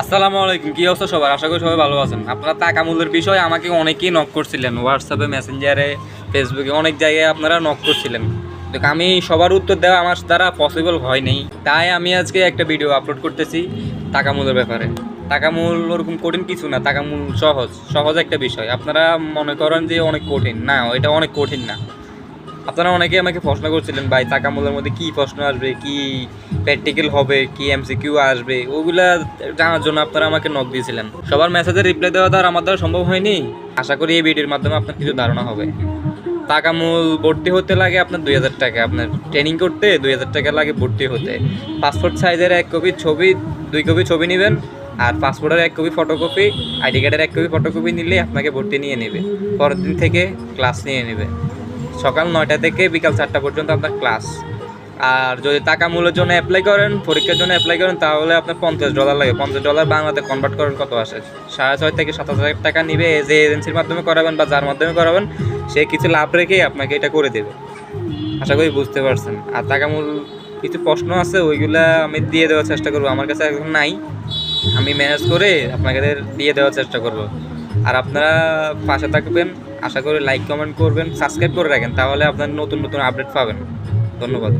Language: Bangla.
আসসালামু আলাইকুম, কি অবস্থা সবার? আশা করি সবাই ভালো আছেন। আপনারা টাকা মূল্যের বিষয়ে আমাকে অনেকেই নক করছিলেন। হোয়াটসঅ্যাপে মেসেঞ্জারে ফেসবুকে অনেক জায়গায় আপনারা নক করছিলেন। দেখ, আমি সবার উত্তর দেওয়া আমার দ্বারা পসিবল হয়নি তাই আমি আজকে একটা ভিডিও আপলোড করতেছি টাকা মূল্যের ব্যাপারে। টাকা মূল ওরকম কঠিন কিছু না টাকা মূল সহজ। সহজ একটা বিষয়। আপনারা মনে করেন যে অনেক কঠিন। না, এটা অনেক কঠিন না। আপনারা অনেকে আমাকে প্রশ্ন করছিলেন, ভাই টাকা মূলের মধ্যে কি প্রশ্ন আসবে? কি প্র্যাকটিক্যাল হবে? কি এমসিকিউ আসবে? ওগুলা জানার জন্য আপনারা আমাকে নক দিয়েছিলেন। সবার মেসেজের রিপ্লাই দেওয়া তো আর আমার দ্বারা সম্ভব হয়নি। আশা করি এই ভিডিওর মাধ্যমে আপনার কিছু ধারণা হবে। টাকা মূল ভর্তি হতে লাগে আপনার দুই হাজার টাকা। আপনার ট্রেনিং করতে দুই হাজার টাকা লাগে ভর্তি হতে। পাসপোর্ট সাইজের এক কপি ছবি, দুই কপি ছবি নেবেন। আর পাসপোর্টের এক কপি ফটোকপি আইডি কার্ডের এক কপি ফটোকপি নিলে আপনাকে ভর্তি নিয়ে নেবে। পরের দিন থেকে ক্লাস নিয়ে নেবে। সকাল নয়টা থেকে বিকাল চারটা পর্যন্ত আপনার ক্লাস আর যদি টাকা মূল্যের জন্য অ্যাপ্লাই করেন, পরীক্ষার জন্য অ্যাপ্লাই করেন, তাহলে আপনার পঞ্চাশ ডলার লাগে। পঞ্চাশ ডলার বাংলাতে কনভার্ট করেন কত আসে? সাড়ে ছয় থেকে সাত হাজার টাকা নিবে যে এজেন্সির মাধ্যমে করাবেন বা যার মাধ্যমে করাবেন, সে কিছু লাভ রেখেই আপনাকে এটা করে দেবে। আশা করি বুঝতে পারছেন। আর টাকা মূল কিছু প্রশ্ন আছে, ওইগুলা আমি দিয়ে দেওয়ার চেষ্টা করব। আমার কাছে এখন নাই। আমি ম্যানেজ করে আপনাদের দিয়ে দেওয়ার চেষ্টা করব। আর আপনারা পাশে থাকবেন। আশা করি লাইক কমেন্ট করবেন সাবস্ক্রাইব করে রাখেন, তাহলে আপনার নতুন নতুন আপডেট পাবেন। ধন্যবাদ।